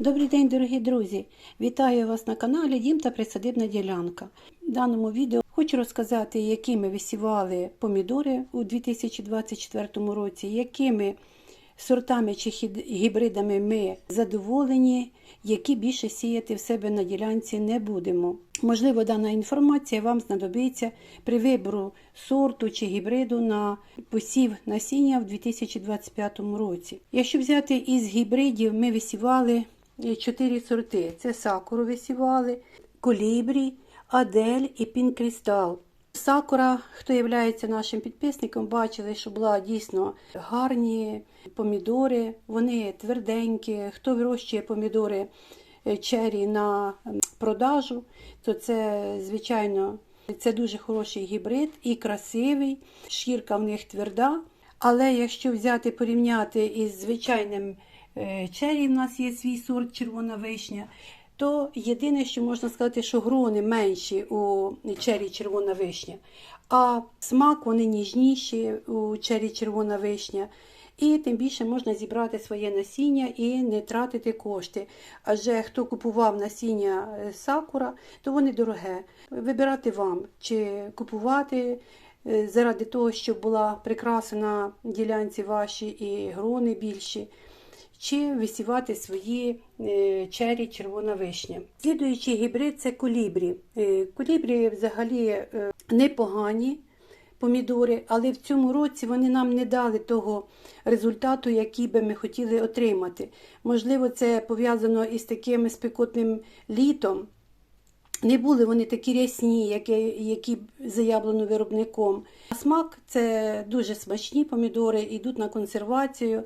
Добрий день, дорогі друзі! Вітаю вас на каналі Дім та Присадибна ділянка. В даному відео хочу розказати, які ми висівали помідори у 2024 році, якими сортами чи гібридами ми задоволені, які більше сіяти в себе на ділянці не будемо. Можливо, дана інформація вам знадобиться при вибору сорту чи гібриду на посів насіння в 2025 році. Якщо взяти із гібридів, ми висівали чотири сорти: це сакуру висівали, колібрі, адель і пінкрістал. Сакура, хто є нашим підписником, бачили, що була дійсно гарні помідори, вони тверденькі. Хто вирощує помідори е, чері на продажу, то це, звичайно, це дуже хороший гібрид і красивий. Шкірка в них тверда. Але якщо взяти порівняти із звичайним чері, в нас є свій сорт червона вишня, то єдине, що можна сказати, що грони менші у чері червона вишня, а смак вони ніжніші у чері червона вишня. І тим більше можна зібрати своє насіння і не тратити кошти. Адже хто купував насіння е, сакура, то вони дороге. Вибирати вам, чи купувати е, заради того, щоб була прикраса на ділянці ваші і грони більші чи висівати свої е, чері червона вишня. Слідуючий гібрид це колібрі. Е, Колібрі взагалі е, непогані помідори, але в цьому році вони нам не дали того результату, який би ми хотіли отримати. Можливо, це пов'язано із таким спекотним літом. Не були вони такі рясні, які, які заявлено виробником. А смак це дуже смачні помідори, йдуть на консервацію.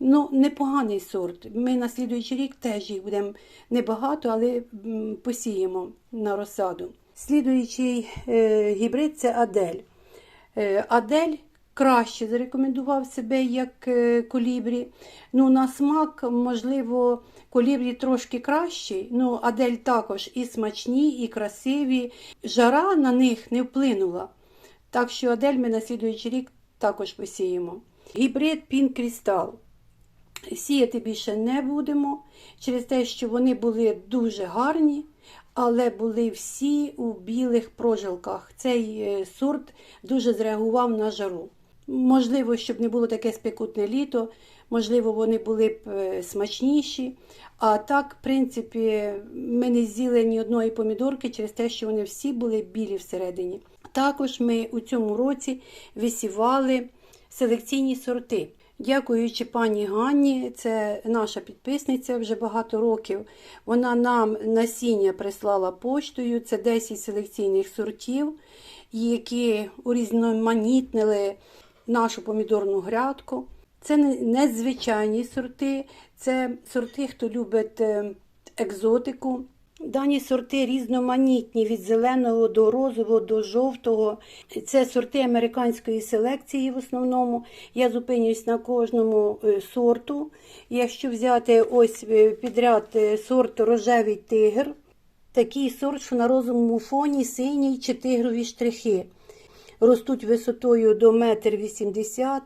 Ну, непоганий сорт. Ми на слідуючий рік теж їх будемо небагато, але посіємо на розсаду. Слідуючий е, гібрид це Адель. Е, Адель краще зарекомендував себе як е, колібрі. Ну, на смак, можливо, колібрі трошки кращий. Ну, Адель також і смачні, і красиві. Жара на них не вплинула. Так що Адель ми на слідуючий рік також посіємо. Гібрид Пін Крістал. Сіяти більше не будемо через те, що вони були дуже гарні, але були всі у білих прожилках. Цей е, сорт дуже зреагував на жару. Можливо, щоб не було таке спекутне літо, можливо, вони були б е, смачніші. А так, в принципі, ми не з'їли ні одної помідорки через те, що вони всі були білі всередині. Також ми у цьому році висівали селекційні сорти. Дякуючи пані Ганні, це наша підписниця вже багато років. Вона нам насіння прислала поштою. Це 10 селекційних сортів, які урізноманітнили нашу помідорну грядку. Це незвичайні сорти, це сорти, хто любить е, екзотику. Дані сорти різноманітні від зеленого до розового до жовтого. Це сорти американської селекції в основному. Я зупинюсь на кожному е, сорту. Якщо взяти ось е, підряд е, сорт рожевий тигр, такий сорт, що на розовому фоні синій чи тигрові штрихи. Ростуть висотою до 1,80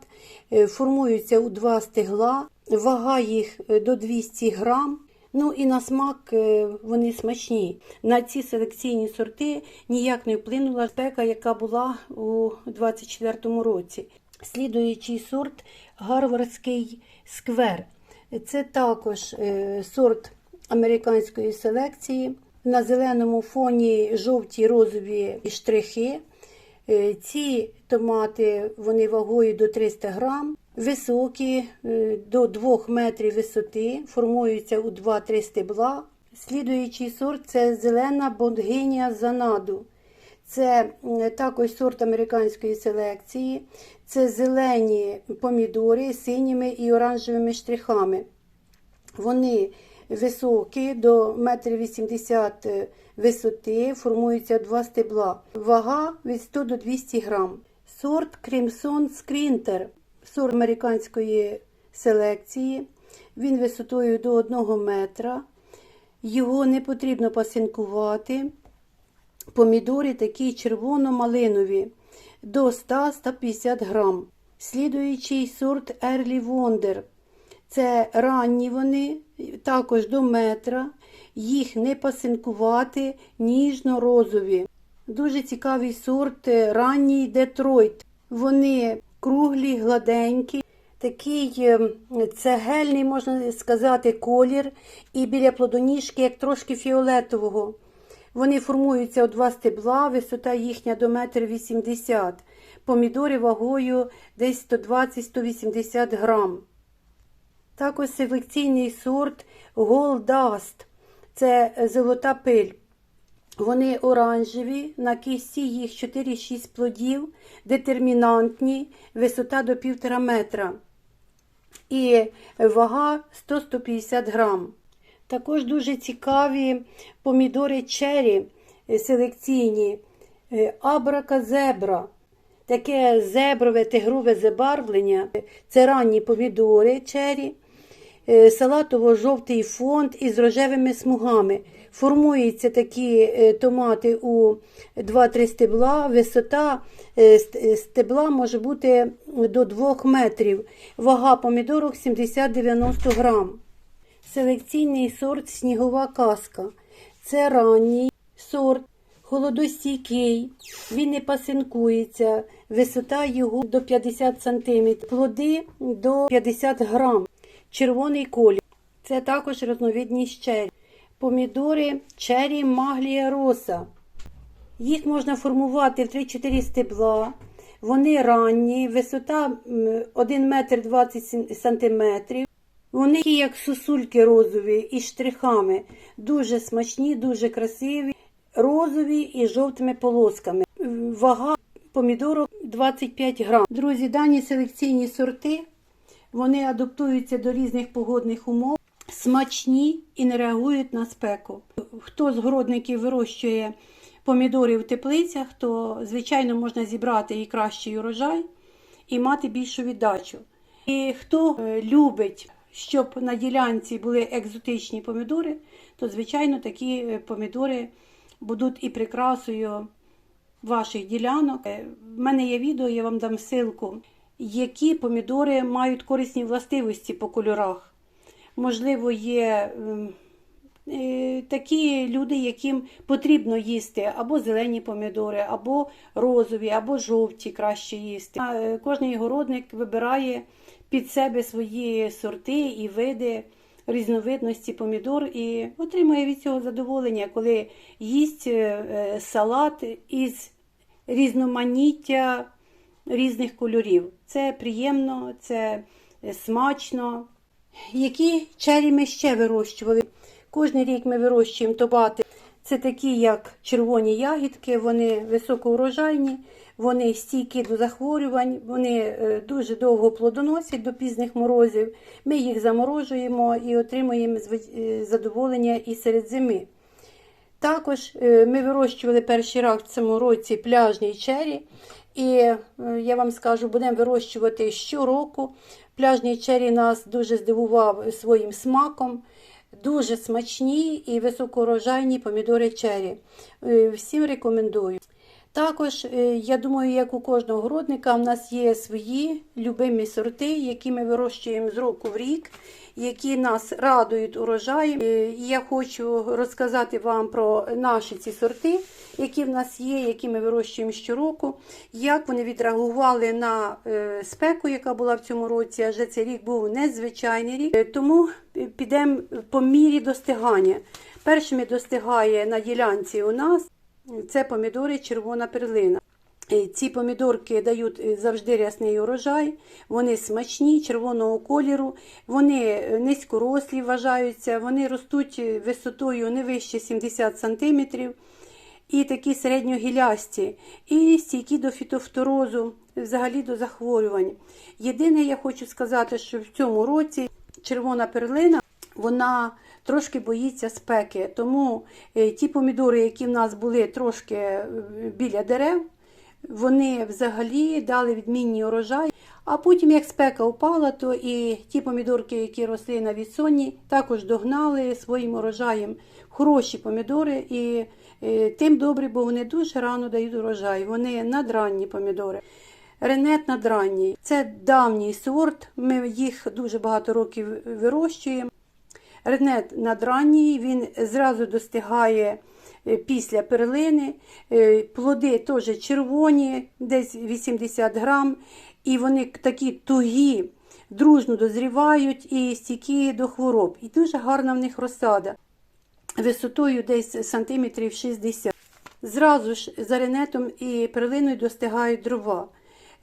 м, формуються у два стегла, вага їх до 200 грам. Ну і на смак е, вони смачні. На ці селекційні сорти ніяк не вплинула спека, яка була у 2024 році. Слідуючий сорт гарвардський сквер. Це також е, сорт американської селекції. На зеленому фоні жовті розові штрихи. Е, Ці томати вони вагою до 300 грам, високі е, до 2 метрів висоти, формуються у 2-3 стебла. Слідуючий сорт це зелена бонгиня занаду. Це також сорт американської селекції. Це зелені помідори з синіми і оранжевими штрихами. Вони високі до 1,80 м висоти, формуються два стебла. Вага від 100 до 200 грам. Сорт Crimson Скрінтер, сорт американської селекції. Він висотою до 1 метра. Його не потрібно пасинкувати. Помідори такі червоно-малинові до 100-150 грам. Слідуючий сорт Early Wonder. Це ранні вони, також до метра, їх не пасинкувати, ніжно-розові. Дуже цікавий сорт е, ранній Детройт. Вони круглі, гладенькі, такий е, цегельний, можна сказати, колір, і біля плодоніжки, як трошки фіолетового. Вони формуються у два стебла, висота їхня до 1,80 м. Помідори вагою десь 120-180 грам. Також селекційний сорт Dust. Це золота пиль. Вони оранжеві, на кисті їх 4-6 плодів, детермінантні, висота до 1,5 метра. І вага 100-150 грам. Також дуже цікаві помідори чері е, селекційні, е, абраказебра. Таке зеброве тигрове забарвлення. Це ранні помідори чері, е, салатово-жовтий фонд із рожевими смугами. Формуються такі е, томати у 2-3 стебла. Висота е, стебла може бути до 2 метрів. Вага помідорок 70-90 грам. Селекційний сорт снігова казка. Це ранній сорт, холодостійкий, він не пасинкується, висота його до 50 см, плоди до 50 грам, червоний колір. Це також різновидність чері. Помідори чері маглія роса. Їх можна формувати в 3-4 стебла. Вони ранні, висота м, 1 метр 20 сантиметрів. Вони як сосульки розові із штрихами. Дуже смачні, дуже красиві, розові і жовтими полосками. Вага помідорок 25 грам. Друзі, дані селекційні сорти вони адаптуються до різних погодних умов, смачні і не реагують на спеку. Хто з городників вирощує помідори в теплицях, то звичайно можна зібрати і кращий урожай і мати більшу віддачу. І хто е, любить, щоб на ділянці були екзотичні помідори, то звичайно такі е, помідори будуть і прикрасою ваших ділянок. Е, В мене є відео, я вам дам ссылку, які помідори мають корисні властивості по кольорах. Можливо, є ем, е, такі люди, яким потрібно їсти або зелені помідори, або розові, або жовті краще їсти. Е, Кожний городник вибирає під себе свої сорти і види різновидності помідор і отримує від цього задоволення, коли їсть е, салат із різноманіття різних кольорів. Це приємно, це смачно. Які чері ми ще вирощували? Кожний рік ми вирощуємо томати. Це такі, як червоні ягідки, вони високоурожайні, вони стійкі до захворювань, вони е, дуже довго плодоносять до пізних морозів. Ми їх заморожуємо і отримуємо е, задоволення і серед зими. Також е, ми вирощували перший раз в цьому році пляжні чері. І я вам скажу, будемо вирощувати щороку. Пляжний чері нас дуже здивував своїм смаком. Дуже смачні і високоурожайні помідори чері. Е, Всім рекомендую. Також, е, я думаю, як у кожного городника, в нас є свої любимі сорти, які ми вирощуємо з року в рік, які нас радують урожаєм. Е, я хочу розказати вам про наші ці сорти, які в нас є, які ми вирощуємо щороку, як вони відреагували на е, спеку, яка була в цьому році, адже цей рік був незвичайний рік. Тому підемо по мірі достигання. Першими достигає на ділянці у нас це помідори червона перлина. Е, Ці помідорки дають е, завжди рясний урожай, вони смачні, червоного кольору, вони е, низькорослі вважаються, вони ростуть висотою не вище 70 см і такі середньогілясті, і стійкі до фітофторозу, взагалі до захворювань. Єдине, я хочу сказати, що в цьому році червона перлина вона трошки боїться спеки. Тому е, ті помідори, які в нас були трошки е, біля дерев, вони взагалі дали відмінні урожай. А потім, як спека впала, то і ті помідорки, які росли на відсонні, також догнали своїм урожаєм хороші помідори. І е, тим добре, бо вони дуже рано дають урожай. Вони надранні помідори. Ренет надранній. Це давній сорт. Ми їх дуже багато років вирощуємо. Ренет надранній, він зразу достигає е, після перлини. Е, Плоди теж червоні, десь 80 грам, і вони такі тугі, дружно дозрівають і стійкі до хвороб. І дуже гарна в них розсада. Висотою десь сантиметрів 60. Зразу ж за ренетом і перлиною достигають дрова.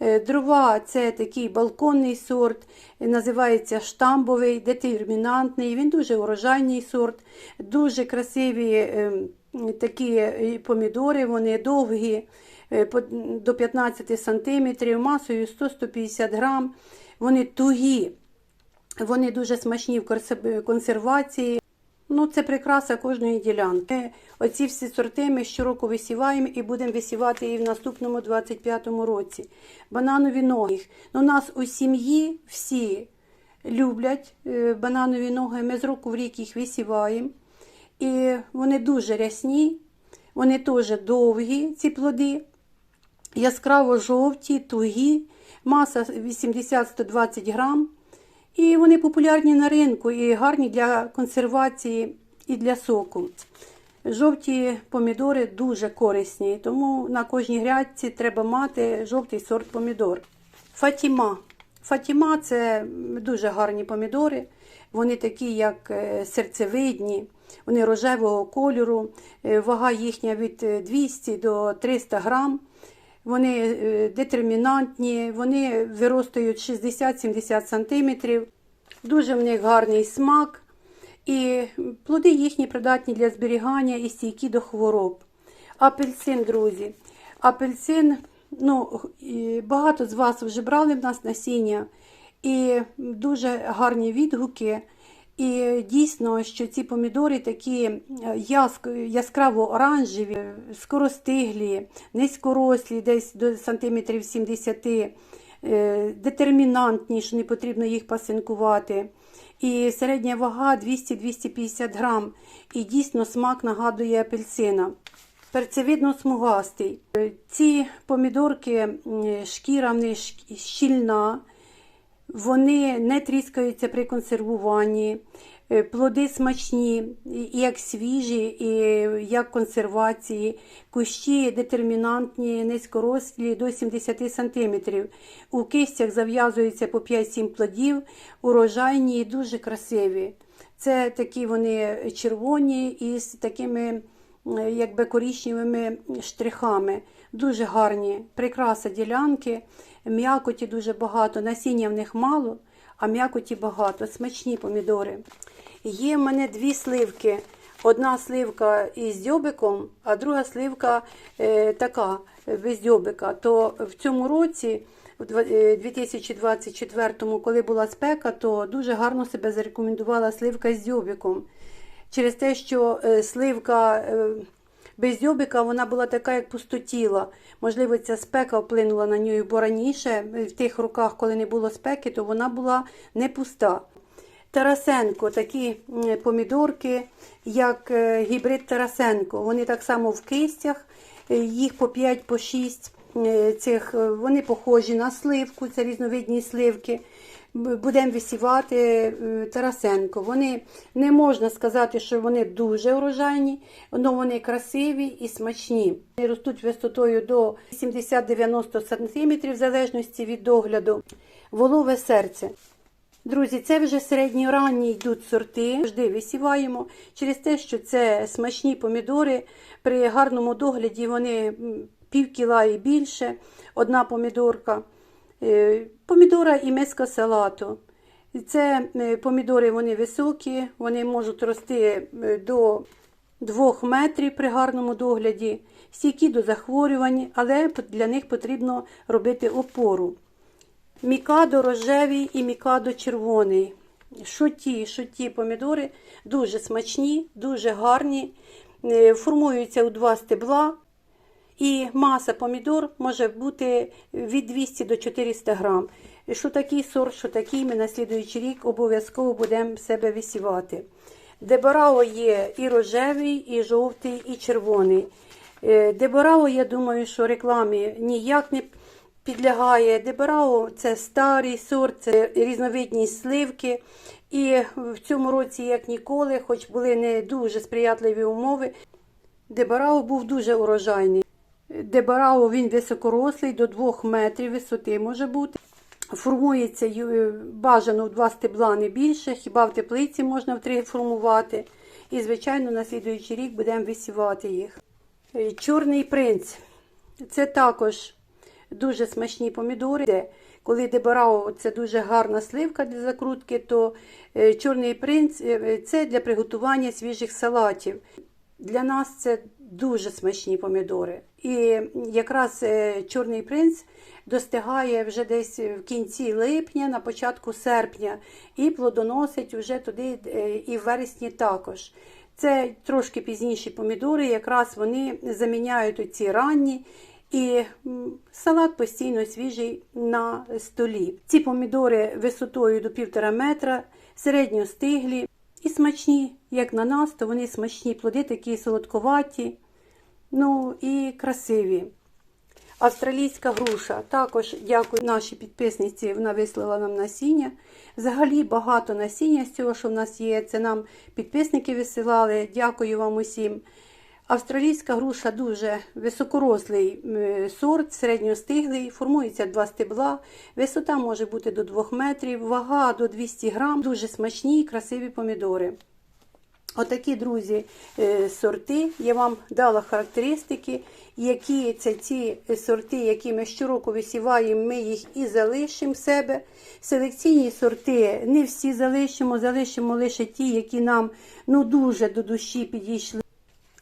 Е, Дрова це такий балконний сорт, називається штамбовий, детермінантний. Він дуже урожайний сорт, дуже красиві е, такі е, помідори, вони довгі, е, до 15 см, масою 100-150 грам. Вони тугі, вони дуже смачні в консервації. Ну, це прикраса кожної ділянки. Оці всі сорти ми щороку висіваємо і будемо висівати і в наступному 25-му році. Бананові ноги. Ну, нас у сім'ї всі люблять е, бананові ноги. Ми з року в рік їх висіваємо. І вони дуже рясні, вони теж довгі, ці плоди яскраво жовті, тугі, маса 80-120 грам. І вони популярні на ринку і гарні для консервації і для соку. Жовті помідори дуже корисні, тому на кожній грядці треба мати жовтий сорт помідор. Фатіма. Фатіма це дуже гарні помідори. Вони такі, як е, серцевидні, вони рожевого кольору, е, вага їхня від е, 200 до 300 грам. Вони е, детермінантні, вони виростають 60-70 см. Дуже в них гарний смак. І плоди їхні придатні для зберігання і стійкі до хвороб. Апельсин, друзі. Апельсин, ну, багато з вас вже брали в нас насіння, і дуже гарні відгуки. І дійсно, що ці помідори такі е, яск- яскраво оранжеві, скоростиглі, низькорослі, десь до сантиметрів 70, е, детермінантні, що не потрібно їх пасинкувати. І середня вага 200-250 грам. І дійсно смак нагадує апельсина. Перцевидно смугастий. Е, Ці помідорки, шкіра в них щільна, вони не тріскаються при консервуванні. Е, Плоди смачні, і як свіжі, і як консервації. Кущі детермінантні, низькорослі до 70 см. У кистях зав'язується по 5-7 плодів, урожайні і дуже красиві. Це такі вони червоні із такими якби коричневими штрихами. Дуже гарні, прикраса ділянки, м'якоті дуже багато, насіння в них мало, а м'якоті багато, смачні помідори. Є в мене дві сливки. Одна сливка із дзьобиком, а друга сливка е, така е, без дзьобика. То в цьому році, в два- е, 2024, коли була спека, то дуже гарно себе зарекомендувала сливка з дзьобиком. Через те, що е, сливка е, без дзьобика вона була така, як пустотіла. Можливо, ця спека вплинула на неї, бо раніше, е, в тих роках, коли не було спеки, то вона була не пуста. Тарасенко, такі помідорки, як гібрид Тарасенко. Вони так само в кистях, їх по 5 по 6 е, цих, вони похожі на сливку, це різновидні сливки. Будемо висівати е, Тарасенко. Вони не можна сказати, що вони дуже урожайні, але вони красиві і смачні. Вони ростуть висотою до 70-90 см в залежності від догляду. Волове серце. Друзі, це вже середньоранні йдуть сорти. Завжди висіваємо через те, що це смачні помідори. При гарному догляді вони пів кіла і більше. Одна помідорка. Помідора і миска салату. Це е, помідори вони високі, вони можуть рости е, до 2 метрів при гарному догляді, стійкі до захворювань, але для них потрібно робити опору. Мікадо рожевий і мікадо червоний. Що ті, що ті помідори дуже смачні, дуже гарні, е, формуються у два стебла. І маса помідор може бути від 200 до 400 грам. Що такий сорт, що такий, ми на слідуючий рік обов'язково будемо себе висівати. Дебарао є і рожевий, і жовтий, і червоний. Е, Дебарао, я думаю, що рекламі ніяк не підлягає. Дебарао це старий сорт, це різновидні сливки. І в цьому році, як ніколи, хоч були не дуже сприятливі умови, Дебарао був дуже урожайний. Дебарао він високорослий, до 2 метрів висоти може бути. Формується бажано в два стебла не більше, хіба в теплиці можна в три формувати. І, звичайно, на слідуючий рік будемо висівати їх. Е, Чорний принц. Це також дуже смачні помідори. Коли дебарао це дуже гарна сливка для закрутки, то е, чорний принц е, це для приготування свіжих салатів. Для нас це дуже смачні помідори. І якраз е, чорний принц достигає вже десь в кінці липня, на початку серпня, і плодоносить вже туди е, і в вересні також. Це трошки пізніші помідори, якраз вони заміняють ці ранні. І салат постійно свіжий на столі. Ці помідори висотою до півтора метра, середньостиглі і смачні, як на нас, то вони смачні плоди, такі солодковаті, ну і красиві. Австралійська груша. Також дякую нашій підписниці, вона вислала нам насіння. Взагалі багато насіння з цього, що в нас є. Це нам підписники висилали. Дякую вам усім. Австралійська груша дуже високорослий сорт, середньостиглий, формується два стебла, висота може бути до 2 метрів, вага до 200 грам, дуже смачні і красиві помідори. Отакі, друзі, е, сорти. Я вам дала характеристики, які це ті сорти, які ми щороку висіваємо, ми їх і залишимо в себе. Селекційні сорти не всі залишимо, залишимо лише ті, які нам ну, дуже до душі підійшли.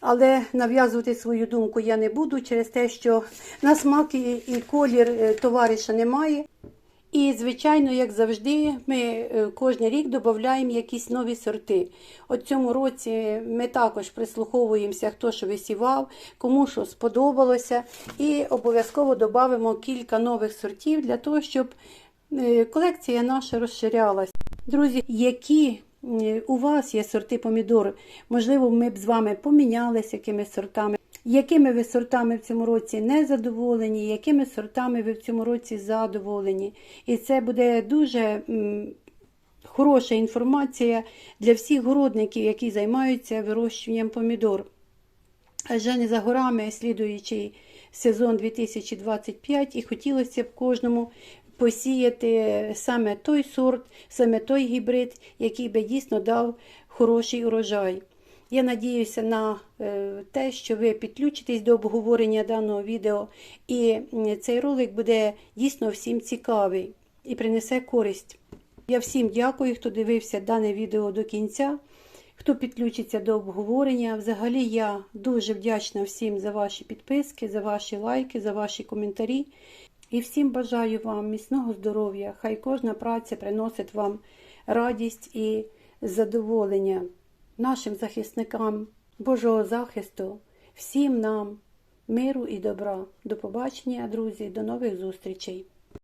Але нав'язувати свою думку я не буду через те, що на смак і, і колір е, товариша немає. І, звичайно, як завжди, ми е, кожен рік додаємо якісь нові сорти. От цьому році ми також прислуховуємося, хто що висівав, кому що сподобалося, і обов'язково додамо кілька нових сортів для того, щоб е, колекція наша розширялась. Друзі, які е, у вас є сорти помідор? Можливо, ми б з вами помінялися якимись сортами. Якими ви сортами в цьому році не задоволені, якими сортами ви в цьому році задоволені. І це буде дуже хороша інформація для всіх городників, які займаються вирощуванням помідор. Адже не за горами слідуючий сезон 2025 і хотілося б кожному посіяти саме той сорт, саме той гібрид, який би дійсно дав хороший урожай. Я надіюся на е, те, що ви підключитесь до обговорення даного відео, і цей ролик буде дійсно всім цікавий і принесе користь. Я всім дякую, хто дивився дане відео до кінця, хто підключиться до обговорення. Взагалі я дуже вдячна всім за ваші підписки, за ваші лайки, за ваші коментарі. І всім бажаю вам міцного здоров'я. Хай кожна праця приносить вам радість і задоволення нашим захисникам Божого захисту, всім нам миру і добра. До побачення, друзі, до нових зустрічей!